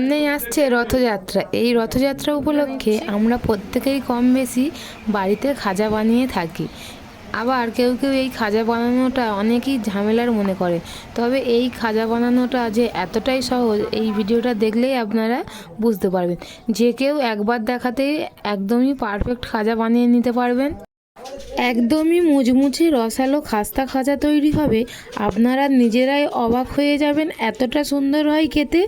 সামনেই আসছে রথযাত্রা। এই রথযাত্রা উপলক্ষে আমরা প্রত্যেকেই কম বেশি বাড়িতে খাজা বানিয়ে থাকি। আবার কেউ কেউ এই খাজা বানানোটা অনেকই ঝামেলার মনে করে। তবে এই খাজা বানানোটা যে এতটাই সহজ, এই ভিডিওটা দেখলেই আপনারা বুঝতে পারবেন। যে কেউ একবার দেখাতেই একদমই পারফেক্ট খাজা বানিয়ে নিতে পারবেন। একদমই মুচমুচে রসালো খাস্তা খাজা তৈরি হবে। আপনারা নিজেরাই অবাক হয়ে যাবেন এতটা সুন্দর হয় খেতে।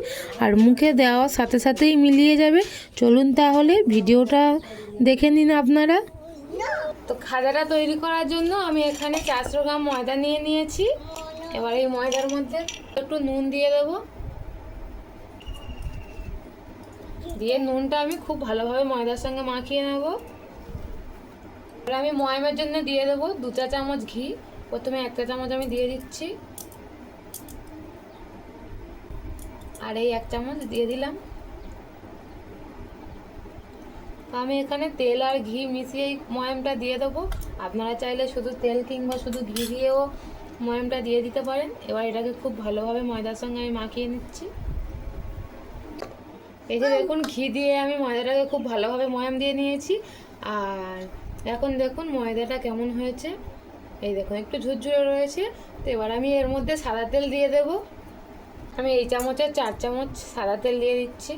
আর মুখে দেওয়ার সাথে সাথেই মিলিয়ে যাবে। চলুন তাহলে ভিডিওটা দেখে নিন আপনারা। তো খাজাটা তৈরি করার জন্য আমি এখানে চারশো গ্রাম ময়দা নিয়ে নিয়েছি। এবার এই ময়দার মধ্যে একটু নুন দিয়ে দেবো। দিয়ে নুনটা আমি খুব ভালোভাবে ময়দার সঙ্গে মাখিয়ে নেব। এবার আমি ময়ামের জন্য দিয়ে দেবো দু চা চামচ ঘি। প্রথমে একটা চামচ আমি দিয়ে দিচ্ছি। আর এই এক চামচ দিয়ে দিলাম। আমি এখানে তেল আর ঘি মিশিয়ে ময়ামটা দিয়ে দেবো। আপনারা চাইলে শুধু তেল কিংবা শুধু ঘি দিয়েও ময়ামটা দিয়ে দিতে পারেন। এবার এটাকে খুব ভালোভাবে ময়দার সঙ্গে আমি মাখিয়ে নিচ্ছি। এই যে দেখুন, ঘি দিয়ে আমি ময়দাটাকে খুব ভালোভাবে ময়াম দিয়ে নিয়েছি। আর এখন দেখুন ময়দাটা কেমন হয়েছে। এই দেখুন, একটু ঝুরঝুরে রয়েছে। তো এবার আমি এর মধ্যে সাদা তেল দিয়ে দেব। আমি এই চামচের চার চামচ সাদা তেল দিয়ে দিচ্ছি।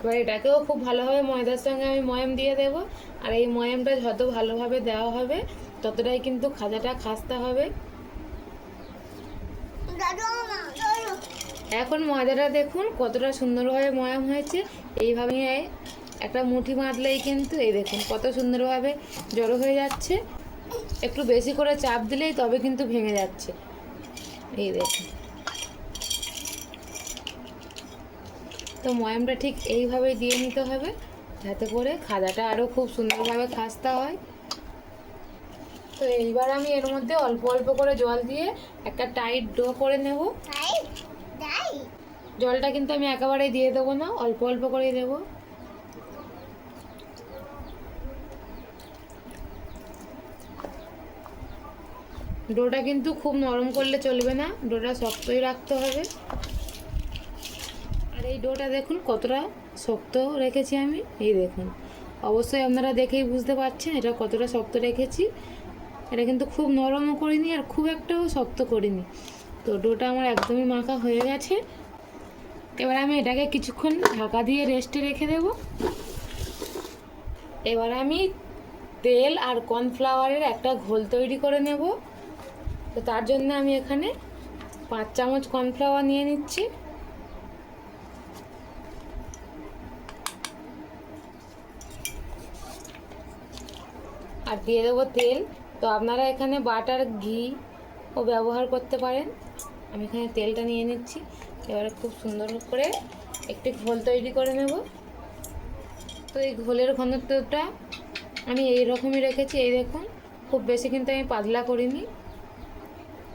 এবার এটাকেও খুব ভালোভাবে ময়দার সঙ্গে আমি ময়াম দিয়ে দেব। আর এই ময়ামটা যত ভালোভাবে দেওয়া হবে ততটাই কিন্তু খাজাটা খাস্তা হবে। এখন ময়দাটা দেখুন কতটা সুন্দরভাবে ময়াম হয়েছে। এইভাবে একটা মুঠি বাঁধলেই কিন্তু এই দেখুন কত সুন্দরভাবে জড়ো হয়ে যাচ্ছে। একটু বেশি করে চাপ দিলেই তবে কিন্তু ভেঙে যাচ্ছে। এই দেখুন। তো ময়ামটা ঠিক এইভাবেই দিয়ে নিতে হবে যাতে করে খাজাটা আরও খুব সুন্দরভাবে খাস্তা হয়। তো এইবার আমি এর মধ্যে অল্প অল্প করে জল দিয়ে একটা টাইট ডো করে নেব। জলটা কিন্তু আমি একেবারেই দিয়ে দেবো না অল্প অল্প করে দেবো। ডোটা কিন্তু খুব নরম করলে চলবে না ডোটা শক্তই রাখতে হবে। আর এই ডোটা দেখুন কতটা শক্ত রেখেছি আমি এই দেখুন। অবশ্যই আপনারা দেখেই বুঝতে পারছেন এটা কতটা শক্ত রেখেছি। এটা কিন্তু খুব নরমও করিনি আর খুব একটাও শক্ত করিনি। তো ডোটা আমার একদমই মাখা হয়ে গেছে। এবার আমি এটাকে কিছুক্ষণ ঢাকা দিয়ে রেস্টে রেখে দেব। এবার আমি তেল আর কর্নফ্লাওয়ারের একটা ঘোল তৈরি করে নেব। তো তার জন্য আমি এখানে পাঁচ চামচ কর্নফ্লাওয়ার নিয়ে নিচ্ছি। আর দিয়ে দেবো তেল। তো আপনারা এখানে বাটার ঘি ও ব্যবহার করতে পারেন। আমি এখানে তেলটা নিয়ে নিচ্ছি। এবারে খুব সুন্দর করে একটি ঘোল তৈরি করে নেব। তো এই ঘোলের ঘনত্বটা আমি এই রকমই রেখেছি। এই দেখুন, খুব বেশি কিন্তু আমি পাতলা করিনি।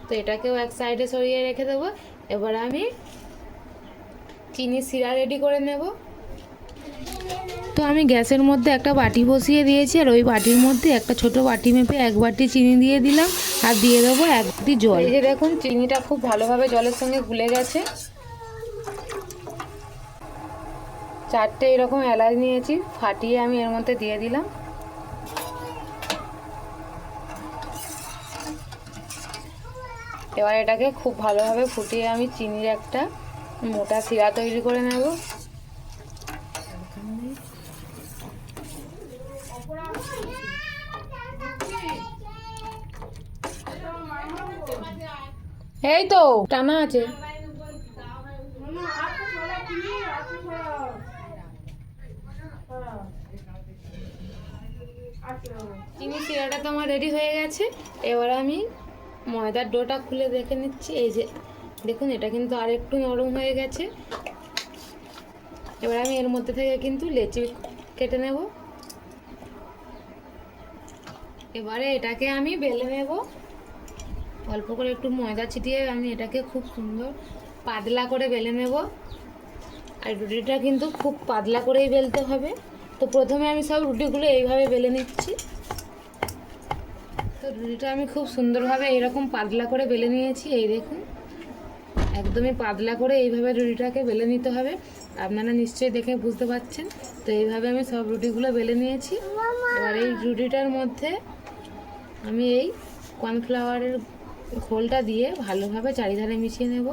তো এটাকেও এক সাইডে সরিয়ে রেখে দেবো। এবার আমি চিনি শিরা রেডি করে নেব। তো আমি গ্যাসের মধ্যে একটা বাটি বসিয়ে দিয়েছি, আর ওই বাটির মধ্যে একটা ছোট বাটি মেপে এক বাটি চিনি দিয়ে দিলাম, আর দিয়ে দেবো এক বাটি জল। এই যে দেখুন, চিনিটা খুব ভালোভাবে জলের সঙ্গে গুলে গেছে। চারটে এরকম এলাচ নিয়েছি, ফাটিয়ে আমি এর মধ্যে দিয়ে দিলাম। এবার এটাকে খুব ভালোভাবে ফুটিয়ে আমি চিনির একটা মোটা শিরা তৈরি করে নেব। এই তো, টানা আছে। চিনি শিরাটা তো আমার রেডি হয়ে গেছে। এবার আমি ময়দার ডোটা খুলে দেখে নিচ্ছি। এই যে, দেখুন, এটা কিন্তু আর একটু নরম হয়ে গেছে। এবার আমি এর মধ্যে থেকে কিন্তু লেচি কেটে নেব। এবারে এটাকে আমি বেলে নেব। অল্প করে একটু ময়দা ছিটিয়ে আমি এটাকে খুব সুন্দর পাতলা করে বেলে নেব। আর রুটিটা কিন্তু খুব পাতলা করেই বেলতে হবে। তো প্রথমে আমি সব রুটিগুলো এইভাবে বেলে নিচ্ছি। তো রুটিটা আমি খুব সুন্দরভাবে এইরকম পাতলা করে বেলে নিয়েছি, এই দেখুন। একদমই পাতলা করে এইভাবে রুটিটাকে বেলে নিতে হবে। আপনারা নিশ্চয়ই দেখে বুঝতে পারছেন। তো এইভাবে আমি সব রুটিগুলো বেলে নিয়েছি। এবার এই রুটিটার মধ্যে আমি এই কর্নফ্লাওয়ারের ঘোলটা দিয়ে ভালোভাবে চারিধারে মিশিয়ে নেব।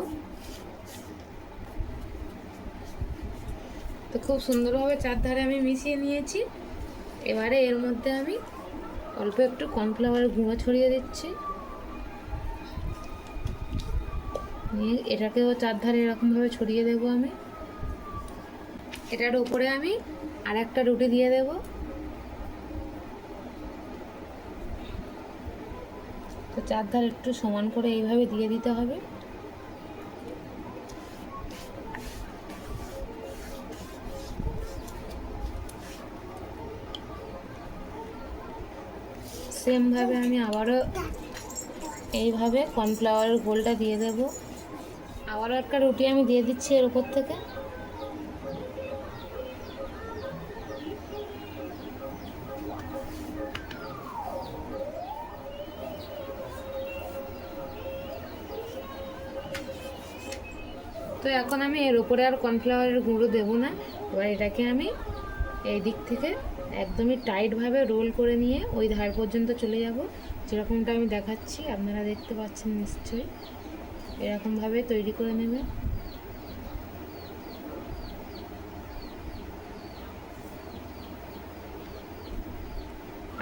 তো খুব সুন্দরভাবে চারধারে আমি মিশিয়ে নিয়েছি। এবারে এর মধ্যে আমি অল্প একটু কর্নফ্লাওয়ারের গুঁড়ো ছড়িয়ে দিচ্ছি। নিয়ে এটাকেও চারধারে এরকমভাবে ছড়িয়ে দেবো আমি। এটার উপরে আমি আর একটা রুটি দিয়ে দেব। তো চারধার একটু সমান করে এইভাবে দিয়ে দিতে হবে। সেমভাবে আমি আবারও এইভাবে কর্নফ্লাওয়ারের গোলটা দিয়ে দেব। আবারও একটা রুটি আমি দিয়ে দিচ্ছি এর উপর থেকে। তো এখন আমি এর উপরে আর কর্নফ্লাওয়ারের গুঁড়ো দেবো না। এবার এটাকে আমি এই দিক থেকে একদমই টাইটভাবে রোল করে নিয়ে ওই ধার পর্যন্ত চলে যাব। যেরকমটা আমি দেখাচ্ছি, আপনারা দেখতে পাচ্ছেন নিশ্চয়ই। এরকমভাবে তৈরি করে নেবে।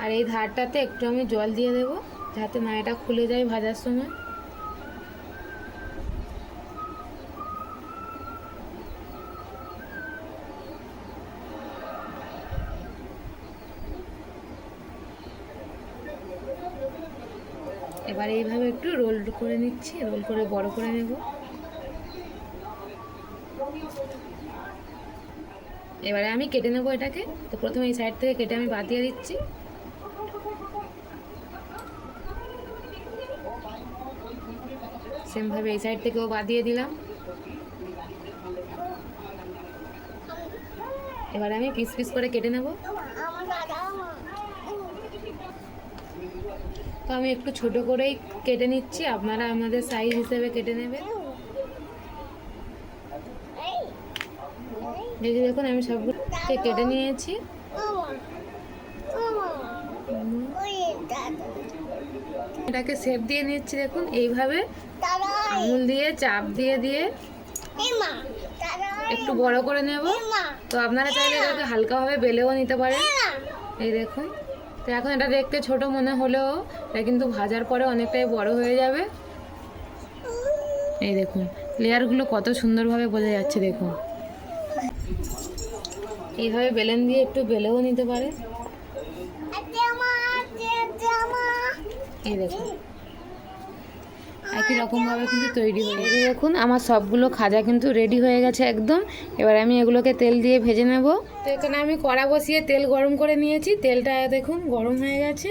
আর এই ধারটাতে একটু আমি জল দিয়ে দেবো, যাতে না এটা খুলে যায় ভাজার সময়। এবার এইভাবে একটু রোল করে নিচ্ছি, রোল করে বড় করে নেব। এবারে আমি কেটে নেব এটাকে। তো প্রথমে এই সাইড থেকে কেটে আমি বাদ দিয়ে দিচ্ছি। সেমভাবে এই সাইড থেকেও বাদ দিয়ে দিলাম। এবারে আমি পিস পিস করে কেটে নেব। তো আমি একটু ছোট করেই কেটে নিচ্ছি, আপনারা আমাদের সাইজ হিসেবে কেটে নেবেন। দেখে দেখুন, আমি সবগুলোকে কেটে নিয়েছি। এটাকে শেপ দিয়ে নিচ্ছি, দেখুন, এইভাবে। আঙুল দিয়ে, চাপ দিয়ে দিয়ে। একটু বড় করে নেব। তো আপনারা চাইলে এটাকে হালকাভাবে বেলেও নিতে পারেন। এই দেখুন। তো এখন এটা দেখতে ছোট মনে হলেও এটা কিন্তু ভাজার পরে অনেকটাই বড় হয়ে যাবে। এই দেখুন লেয়ারগুলো কত সুন্দরভাবে বোঝা যাচ্ছে দেখুন। এইভাবে বেলেন দিয়ে একটু বেলেও নিতে পারে। এই দেখুন। একই রকমভাবে কিন্তু তৈরি হয়ে দেখুন, আমার সবগুলো খাজা কিন্তু রেডি হয়ে গেছে একদম। এবার আমি এগুলোকে তেল দিয়ে ভেজে নেব। তো এখানে আমি কড়া বসিয়ে তেল গরম করে নিয়েছি। তেলটা দেখুন, গরম হয়ে গেছে।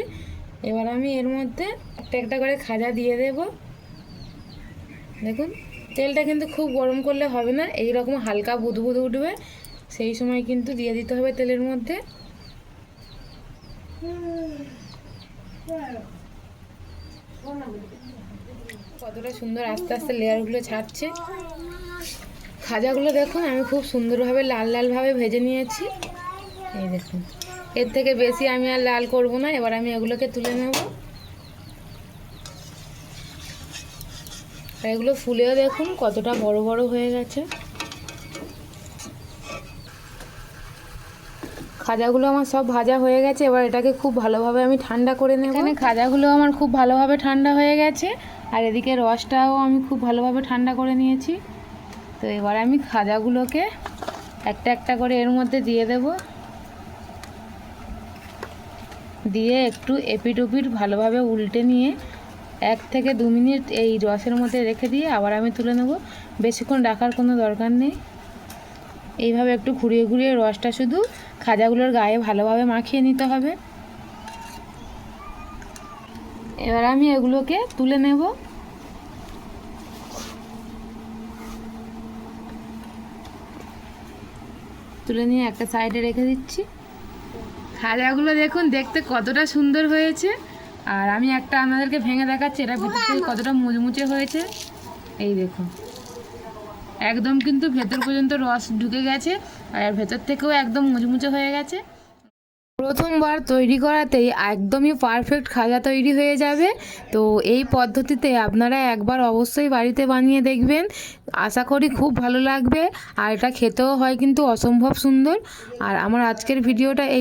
এবার আমি এর মধ্যে একটা একটা করে খাজা দিয়ে দেব। দেখুন, তেলটা কিন্তু খুব গরম করলে হবে না। এই রকম হালকা বুদবুদ উঠবে। সেই সময় কিন্তু দিয়ে দিতে হবে তেলের মধ্যে। কতটা সুন্দর আস্তে আস্তে লেয়ারগুলো ছাড়ছে। খাজাগুলো দেখুন, আমি খুব সুন্দরভাবে লাল লালভাবে ভেজে নিয়েছি। এই দেখুন, এর থেকে বেশি আমি আর লাল করব না, এবার আমি এগুলোকে তুলে নেব। এগুলো ফুলেও দেখুন, কতটা বড় বড় হয়ে গেছে। খাজাগুলো আমার সব ভাজা হয়ে গেছে, এবার এটাকে খুব ভালোভাবে আমি ঠান্ডা করে নেব। এখানে খাজাগুলো আমার খুব ভালোভাবে ঠান্ডা হয়ে গেছে। আর এদিকে রসটাও আমি খুব ভালোভাবে ঠান্ডা করে নিয়েছি। তো এবার আমি খাজাগুলোকে একটা একটা করে এর মধ্যে দিয়ে দেব। দিয়ে একটু এপিট উপিট ভালোভাবে উল্টে নিয়ে এক থেকে দু মিনিট এই রসের মধ্যে রেখে দিয়ে আবার আমি তুলে নেব। বেশিক্ষণ রাখার কোনো দরকার নেই। এইভাবে একটু ঘুরিয়ে ঘুরিয়ে রসটা শুধু খাজাগুলোর গায়ে ভালোভাবে মাখিয়ে নিতে হবে। এবার আমি এগুলোকে তুলে নেব। তুলে নিয়ে একটা সাইডে রেখে দিচ্ছি। খাজাগুলো দেখুন, দেখতে কতটা সুন্দর হয়েছে। আর আমি একটা আপনাদেরকে ভেঙে দেখাচ্ছি, এটা ভিতর থেকে কতটা মুচমুচে হয়েছে। এই দেখুন। একদম কিন্তু ভেতর পর্যন্ত রস ঢুকে গেছে, আর ভেতর থেকেও একদম মুচমুচে হয়ে গেছে। প্রথমবার তৈরি করাতেই একদমই পারফেক্ট খাজা তৈরি হয়ে যাবে। তো এই পদ্ধতিতে আপনারা একবার অবশ্যই বাড়িতে বানিয়ে দেখবেন। আশা করি খুব ভালো লাগবে। আর এটা খেতেও হয় কিন্তু অসম্ভব সুন্দর। আর আমার আজকের ভিডিওটা এই